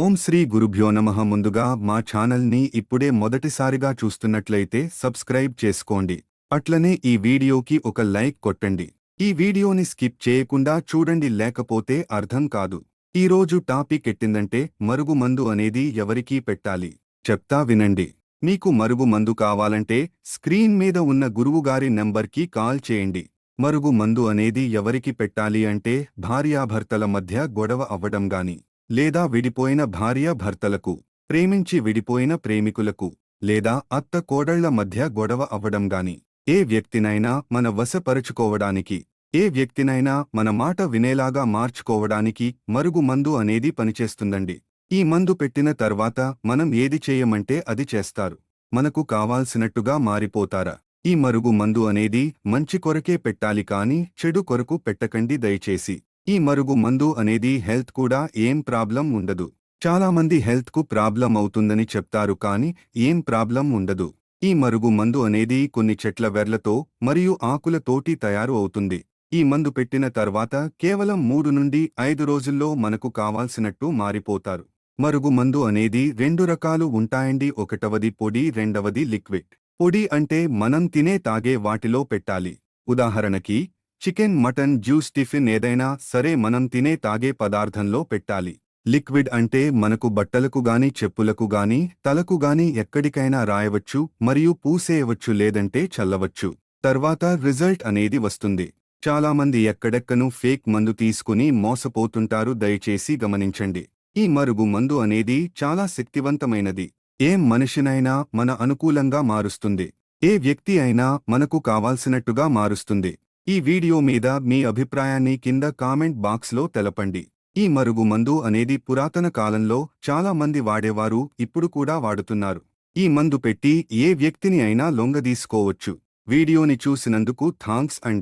ఓం శ్రీ గురుభ్యో నమ. ముందుగా మా ఛానల్ని ఇప్పుడే మొదటిసారిగా చూస్తున్నట్లయితే సబ్స్క్రైబ్ చేసుకోండి. అట్లనే ఈ వీడియోకి ఒక లైక్ కొట్టండి. ఈ వీడియోని స్కిప్ చేయకుండా చూడండి లేకపోతే అర్థం కాదు. ఈరోజు టాపిక్ ఎట్టిందంటే మరుగు మందు అనేది ఎవరికీ పెట్టాలి? చెప్తా వినండి. మీకు మరుగు మందు కావాలంటే స్క్రీన్ మీద ఉన్న గురువుగారి నెంబర్కి కాల్ చేయండి. మరుగు మందు అనేది ఎవరికి పెట్టాలి అంటే భార్యాభర్తల మధ్య గొడవ అవ్వడం గాని లేదా విడిపోయిన భార్య భర్తలకు ప్రేమించి విడిపోయిన ప్రేమికులకు లేదా అత్త కోడళ్ళ మధ్య గొడవ అవ్వడం గాని ఏ వ్యక్తినైనా మన వశపరుచుకోవడానికి ఏ వ్యక్తినైనా మన మాట వినేలాగా మార్చుకోవడానికి మరుగు మందు అనేది పనిచేస్తుందండి. ఈ మందు పెట్టిన తర్వాత మనం ఏది చేయమంటే అది చేస్తారు. మనకు కావాల్సినట్టుగా మారిపోతారా? ఈ మరుగు మందు అనేది మంచి కొరకే పెట్టాలి కాని చెడు కొరకు పెట్టకండి దయచేసి. ఈ మరుగు మందు అనేది హెల్త్ కూడా ఏం ప్రాబ్లం ఉండదు. చాలామంది హెల్త్కు ప్రాబ్లం అవుతుందని చెప్తారు కాని ఏం ప్రాబ్లం ఉండదు. ఈ మరుగు మందు అనేది కొన్ని చెట్ల వెర్లతో మరియు ఆకులతోటి తయారు అవుతుంది. ఈ మందు పెట్టిన తర్వాత కేవలం మూడు నుండి ఐదు రోజుల్లో మనకు కావాల్సినట్టు మారిపోతారు. మరుగు మందు అనేది రెండు రకాలు ఉంటాయండి. ఒకటవది పొడి రెండవది లిక్విడ్. పొడి అంటే మనం తినే తాగే వాటిలో పెట్టాలి. ఉదాహరణకి చికెన్ మటన్ జ్యూస్ టిఫిన్ ఏదైనా సరే మనం తినే తాగే పదార్థంలో పెట్టాలి. లిక్విడ్ అంటే మనకు బట్టలకు గాని చెప్పులకు గాని తలకు గాని ఎక్కడికైనా రాయవచ్చు మరియు పూసేయవచ్చు లేదంటే చల్లవచ్చు. తర్వాత రిజల్ట్ అనేది వస్తుంది. చాలామంది ఎక్కడెక్కను ఫేక్ మందు తీసుకుని మోసపోతుంటారు దయచేసి గమనించండి. ఈ మరుగు మందు అనేది చాలా శక్తివంతమైనది. ఏం మనిషినైనా మన అనుకూలంగా మారుస్తుంది. ఏ వ్యక్తి అయినా మనకు కావాల్సినట్టుగా మారుస్తుంది. ఈ వీడియో మీద మీ అభిప్రాయాన్ని కింద కామెంట్ బాక్స్లో తెలపండి. ఈ మరుగు మందు అనేది పురాతన కాలంలో చాలా మంది వాడేవారు ఇప్పుడు కూడా వాడుతున్నారు. ఈ మందు పెట్టి ఏ వ్యక్తిని అయినా లొంగదీసుకోవచ్చు. వీడియోని చూసినందుకు థాంక్స్ అండ్